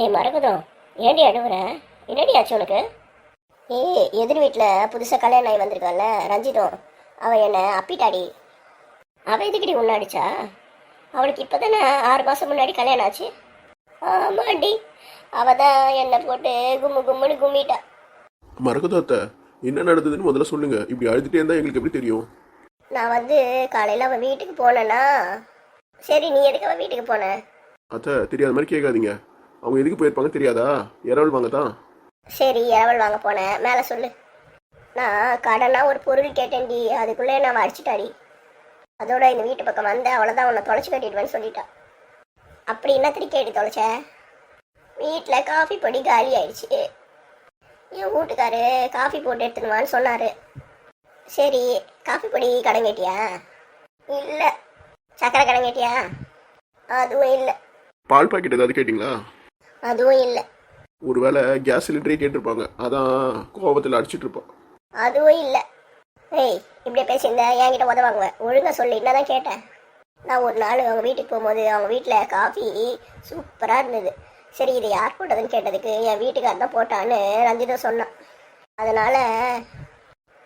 ஏய் மறக்குதம் ஏண்டி அழுவுற? என்னடி ஆச்சு உனக்கு? ஏய் எதிர் வீட்டில் புதுசாக கல்யாணம் ஆகி வந்திருக்கான்ல ரஞ்சிதம் அவள் என்னை அப்பிட்டாடி? அவள் எதுக்கடி உன்னாடிச்சா அவளுக்கு இப்போ தானே ஆறு மாதம் முன்னாடி கல்யாணம் ஆச்சு? ஆமாண்டி. அவள் தான் என்னை போட்டு கும்மு கும்முன்னு கும்மிட்டா. மறக்கதாத்த என்ன நடந்ததுன்னு முதல்ல சொல்லுங்க. இப்படி அழுதுட்டே இருந்தா எங்களுக்கு எப்படி தெரியும்? நான் வந்து காலையில் அவள் வீட்டுக்கு போனேன்னா சரி நீ எதுக்கு அவள் வீட்டுக்கு போன? அத்தை தெரியாத மாதிரி கேட்காதீங்க. அவங்க எதுக்கு போயிருப்பாங்க தெரியாதா? இரவல் வாங்க தான் சரி இரவல் வாங்க போனேன். மேலே சொல்லு. நான் கடனா ஒரு பொருள் கேட்டேன்டி. அதுக்குள்ளே நான் அடிச்சிட்டாடி. அதோட இந்த வீட்டு பக்கம் வந்து அவ்வளோதான் உன்னை தொலைச்சி கட்டிடுவேன்னு சொல்லிட்டா. அப்படி என்ன திருக்கி கேட்டு தொலைச்ச? வீட்டில் காஃபி பொடி காலி ஆயிடுச்சு. என் வீட்டுக்காரு காஃபி போட்டு எடுத்துன்னு வான்னு சொன்னார். சரி காஃபி பொடி கடன் கேட்டியா? இல்லை. சக்கரை கடன் கேட்டியா? அதுவும் இல்லை. பால் பாக்கெட் ஏதாவது கேட்டிங்களா? அதுவும் இல்லை. ஒருவேளை கேஸ் சிலிண்டரே கேட்டிருப்பாங்க. அதான் கோபத்தில் அடிச்சிட்டு இருப்பான் அதுவும் இல்லை. ஏய் இப்படியே பேசியிருந்த என்கிட்ட உதவாங்குவேன் ஒழுங்கா சொல்லி என்னதான் கேட்டேன். நான் ஒரு நாள் அவங்க வீட்டுக்கு போகும்போது அவங்க வீட்டில் காஃபி சூப்பராக இருந்தது. சரி இது யார் போட்டதுன்னு கேட்டதுக்கு என் வீட்டுக்காரர் தான் போட்டான்னு ரஞ்சிதா சொன்னான். அதனால்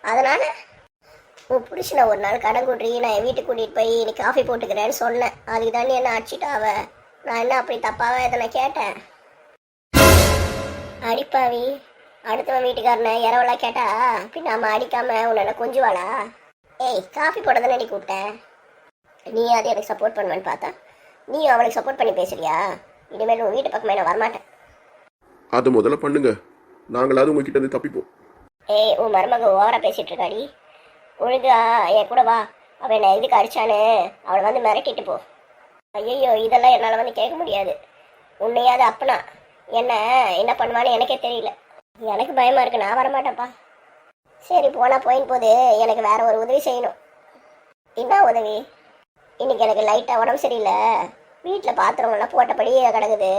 அதனால் உன் புருஷனை ஒரு நாள் கடன் கூட்டி நான் என் வீட்டுக்கு கூட்டிகிட்டு போய் நீ காஃபி போட்டுக்கிறேன்னு சொன்னேன். அதுக்கு தானே என்ன அடிச்சிட்டா அவ நான் என்ன அப்படி தப்பாக எதனா கேட்டேன்? அடிப்பாவி. அடுத்தவன் வீட்டுக்காரனை இரவலா கேட்டா பின் நம்ம அடிக்காம உன்னை கொஞ்சுவாளா? ஏய் காஃபி போட தானே கூப்பிட்டேன் நீ அது எனக்கு சப்போர்ட் பண்ணுவேன்னு பார்த்தா நீ அவளுக்கு சப்போர்ட் பண்ணி பேசுறியா? இனிமேல் உன் வீட்டு பக்கமே நான் வரமாட்டேன். அதை முதல்ல பண்ணுங்க. நாங்களாவது உங்ககிட்ட இருந்து தப்பிப்போம். ஏய் உன் மருமக ஓவரா பேசிட்டு இருக்காடி. ஒழுங்கா என் கூட வா. அவன் என்னை இதுக்கு அடிச்சானு அவளை வந்து மிரட்டிட்டு போ. ஐயோ இதெல்லாம் என்னால் வந்து கேட்க முடியாது. உன்னையாவது அப்பனா. என்ன என்ன பண்ணுவான்னு எனக்கே தெரியல. எனக்கு பயமா இருக்கு நான் வரமாட்டேன்ப்பா. சரி போனா போயின் போது எனக்கு வேற ஒரு உதவி செய்யணும். என்ன உதவி? இன்னைக்கு எனக்கு லைட்டாக உடம்பு சரியில்லை. வீட்டில் பாத்திரங்கள்லாம் போட்டபடியே கிடக்குது.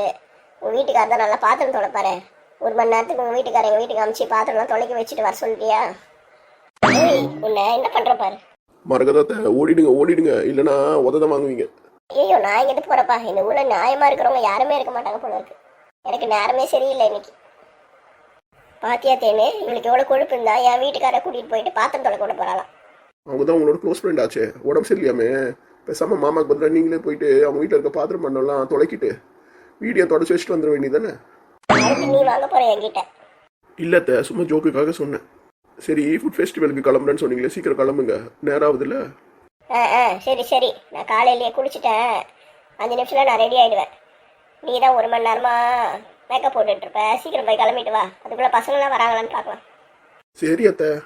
உன் வீட்டுக்காரர் தான் நல்லா பாத்திரம் தொலைப்பாரு ஒரு மணி நேரத்துக்கு உங்கள் வீட்டுக்காரர் எங்கள் வீட்டுக்கு அமிச்சு பாத்திரம்லாம் தொலைக்க வச்சுட்டு வர சொல்றியா? ஏய் உன்னை என்ன பண்ணுற பாரு. மறக்கதாத்த ஓடிடுங்க ஓடிடுங்க. இல்லைன்னா உதத வாங்குவீங்க. ஐயோ நான் இங்கிட்டு போகிறப்பா இந்த ஊரில் நியாயமாக இருக்கிறவங்க யாருமே இருக்க மாட்டாங்க போல இருக்கு. எனக்கு நேரமே சரியில்லை இன்னைக்கு. பாத்தியா தேனு இவளுக்கு எவ்வளோ கொழுப்பு இருந்தா என் வீட்டுக்காரரை கூட்டிகிட்டு போயிட்டு பாத்திரம் தொலைக்க விட போகிறாளாம் அவங்க தான் உங்களோட க்ளோஸ் ஃப்ரெண்ட் ஆச்சே. உடம்பு சரியில்லையாமே? பேசாம மாமாக்கு பதிலாக நீங்களே போயிட்டு அவங்க வீட்டில் இருக்க பாத்திரம் பண்ணலாம் தொலைக்கிட்டு வீடியோ தொடச்சி வச்சுட்டு வந்துட வேண்டியதானே அடுத்து நீ வாங்க போகிற என்கிட்ட. இல்லத்த சும்மா ஜோக்குக்காக சொன்னேன். சரி ஃபுட் ஃபெஸ்டிவலுக்கு கிளம்புறேன்னு சொன்னீங்களே சீக்கிரம் கிளம்புங்க. நேரம் ஆகுதுல்ல ஆ ஆ சரி சரி. நான் காலையிலேயே குளிச்சுட்டேன். அஞ்சு நிமிஷத்தில் நான் ரெடி ஆகிடுவேன் நீ தான் ஒரு மணி நேரமா மேக்கப் போட்டுட்டு இருப்ப. சீக்கிரம் போய் கிளம்பிட்டு வா. அதுக்குள்ளே பசங்களாம் வராங்களான்னு பார்க்கலாம். சரி அத்தை.